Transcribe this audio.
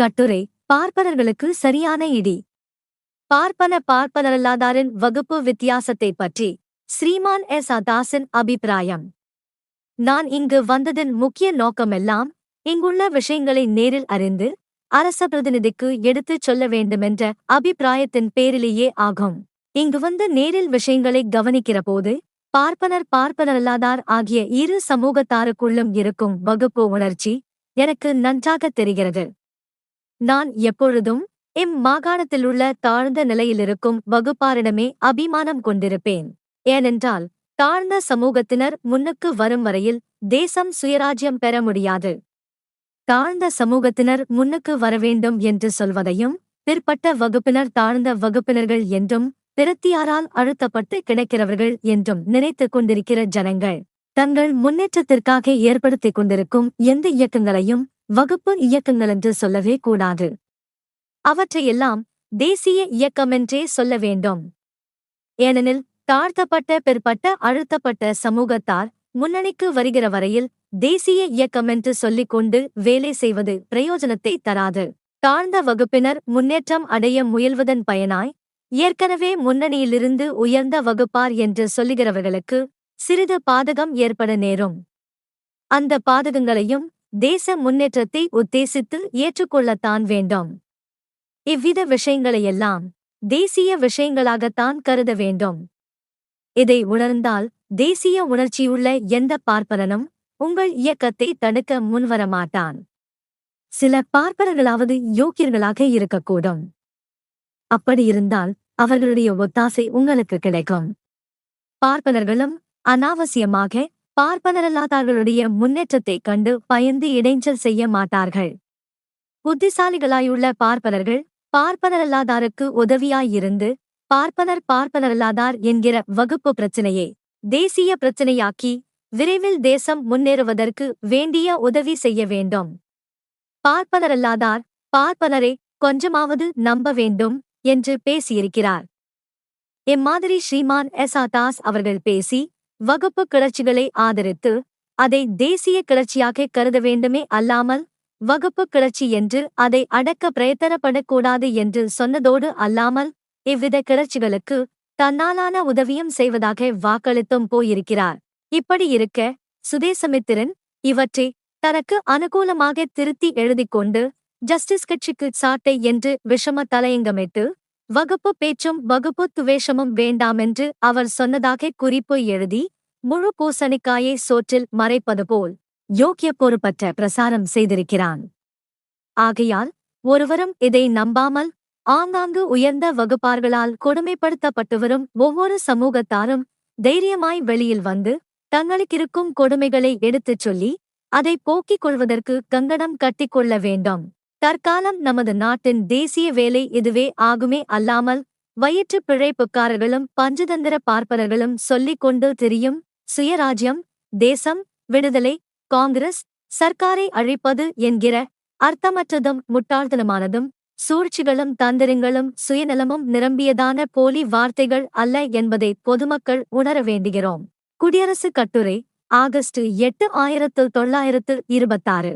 கட்டுரை பார்ப்பனர்களுக்கு சரியான இடி. பார்ப்பன பார்ப்பனரல்லாதாரின் வகுப்பு வித்தியாசத்தை பற்றி ஸ்ரீமான் எஸ். அதாசின் அபிப்பிராயம். நான் இங்கு வந்ததன் முக்கிய நோக்கமெல்லாம் இங்குள்ள விஷயங்களை நேரில் அறிந்து அரச பிரதிநிதிக்கு எடுத்துச் சொல்ல வேண்டுமென்ற அபிப்பிராயத்தின் பேரிலேயே ஆகும். இங்கு வந்து நேரில் விஷயங்களை கவனிக்கிறபோது பார்ப்பனர் பார்ப்பனரல்லாதார் ஆகிய இரு சமூகத்தாருக்குள்ளும் இருக்கும் வகுப்பு உணர்ச்சி எனக்கு நன்றாகத் தெரிகிறது. நான் எப்பொழுதும் இம் மாகாணத்திலுள்ள தாழ்ந்த நிலையிலிருக்கும் வகுப்பாரிடமே அபிமானம் கொண்டிருப்பேன். ஏனென்றால் தாழ்ந்த சமூகத்தினர் முன்னுக்கு வரும் வரையில் தேசம் சுயராஜ்யம் பெற முடியாது. தாழ்ந்த சமூகத்தினர் முன்னுக்கு வரவேண்டும் என்று சொல்வதையும் பிற்பட்ட வகுப்பினர் தாழ்ந்த வகுப்பினர்கள் என்றும் திருத்தியாரால் அழுத்தப்பட்டு கிடைக்கிறவர்கள் என்றும் நினைத்துக் கொண்டிருக்கிற ஜனங்கள் தங்கள் முன்னேற்றத்திற்காக ஏற்படுத்திக் கொண்டிருக்கும் எந்த இயக்கங்களையும் வகுப்பு இயக்கங்களென்று சொல்லவே கூடாது. அவற்றையெல்லாம் தேசிய இயக்கமென்றே சொல்ல வேண்டும். ஏனெனில் தாழ்த்தப்பட்ட பிற்பட்ட அழுத்தப்பட்ட சமூகத்தார் முன்னணிக்கு வருகிற வரையில் தேசிய இயக்கமென்று சொல்லிக் கொண்டு வேலை செய்வது பிரயோஜனத்தை தராது. தாழ்ந்த வகுப்பினர் முன்னேற்றம் அடைய முயல்வதன் பயனாய் ஏற்கனவே முன்னணியிலிருந்து உயர்ந்த வகுப்பார் என்று சொல்லுகிறவர்களுக்கு சிறிது பாதகம் ஏற்பட நேரும். அந்த பாதகங்களையும் தேச முன்னேற்றத்தை உத்தேசித்து ஏற்றுக்கொள்ளத்தான் வேண்டும். இவ்வித விஷயங்களையெல்லாம் தேசிய விஷயங்களாகத்தான் கருத வேண்டும். இதை உணர்ந்தால் தேசிய உணர்ச்சியுள்ள எந்த பார்ப்பனனும் உங்கள் இயக்கத்தை தடுக்க முன்வரமாட்டான். சில பார்ப்பனர்களாவது யோக்கியர்களாக இருக்கக்கூடும். அப்படி இருந்தால் அவர்களுடைய ஒத்தாசை உங்களுக்கு கிடைக்கும். பார்ப்பனர்களும் அனாவசியமாக பார்ப்பனரல்லாதார்களுடைய முன்னேற்றத்தைக் கண்டு பயந்து இடைஞ்சல் செய்ய மாட்டார்கள். புத்திசாலிகளாயுள்ள பார்ப்பனர்கள் பார்ப்பனரல்லாதாருக்கு உதவியாயிருந்து பார்ப்பனர் பார்ப்பனரல்லாதார் என்கிற வகுப்பு பிரச்சினையை தேசிய பிரச்சினையாக்கி விரைவில் தேசம் முன்னேறுவதற்கு வேண்டிய உதவி செய்ய வேண்டும். பார்ப்பனரல்லாதார் பார்ப்பனரை கொஞ்சமாவது நம்ப வேண்டும் என்று பேசியிருக்கிறார். இம்மாதிரி ஸ்ரீமான் எஸ் ஆ தாஸ் அவர்கள் பேசி வகுப்பு கிளர்ச்சிகளை ஆதரித்து அதை தேசிய கிளர்ச்சியாக கருத வேண்டுமே அல்லாமல் வகுப்பு கிளர்ச்சி என்று அதை அடக்க பிரயத்தனப்படக்கூடாது என்று சொன்னதோடு அல்லாமல் இவ்வித கிளர்ச்சிகளுக்கு தன்னாலான உதவியும் செய்வதாக வாக்களித்தும் போயிருக்கிறார். இப்படி இருக்க சுதேசமித்திரன் இவற்றை தனக்கு அனுகூலமாக திருத்தி எழுதிக் கொண்டு ஜஸ்டிஸ் கட்சிக்கு சாட்டை என்று விஷம தலையங்கமிட்டு வகுப்பு பேச்சும் வகுப்பு துவேஷமும் வேண்டாமென்று அவர் சொன்னதாக குறிப்பு எழுதி முழு பூசணிக்காயை சோற்றில் மறைப்பது போல் யோக்கிய பொறுப்பற்ற பிரசாரம் செய்திருக்கிறான். ஆகையால் ஒருவரும் இதை நம்பாமல் ஆங்காங்கு உயர்ந்த வகுப்பார்களால் கொடுமைப்படுத்தப்பட்டு வரும் ஒவ்வொரு சமூகத்தாரும் தைரியமாய் வெளியில் வந்து தங்களுக்கிருக்கும் கொடுமைகளை எடுத்துச் சொல்லி அதை போக்கிக் கொள்வதற்கு கங்கணம் கட்டிக்கொள்ள வேண்டும். தற்காலம் நமது நாட்டின் தேசிய வேலை இதுவே ஆகுமே அல்லாமல் வயிற்று பிழைப்புக்காரர்களும் பஞ்சதந்திர பார்ப்பனர்களும் சொல்லிக் கொண்டு திரியும் சுயராஜ்யம் தேசம் விடுதலை காங்கிரஸ் சர்க்காரை அழிப்பது என்கிற அர்த்தமற்றதும் முட்டாள்தனமானதும் சூழ்ச்சிகளும் தந்திரங்களும் சுயநலமும் நிரம்பியதான போலி வார்த்தைகள் அல்ல என்பதை பொதுமக்கள் உணர வேண்டுகிறோம். குடியரசுக் கட்டுரை ஆகஸ்ட் எட்டு ஆயிரத்து தொள்ளாயிரத்து இருபத்தாறு.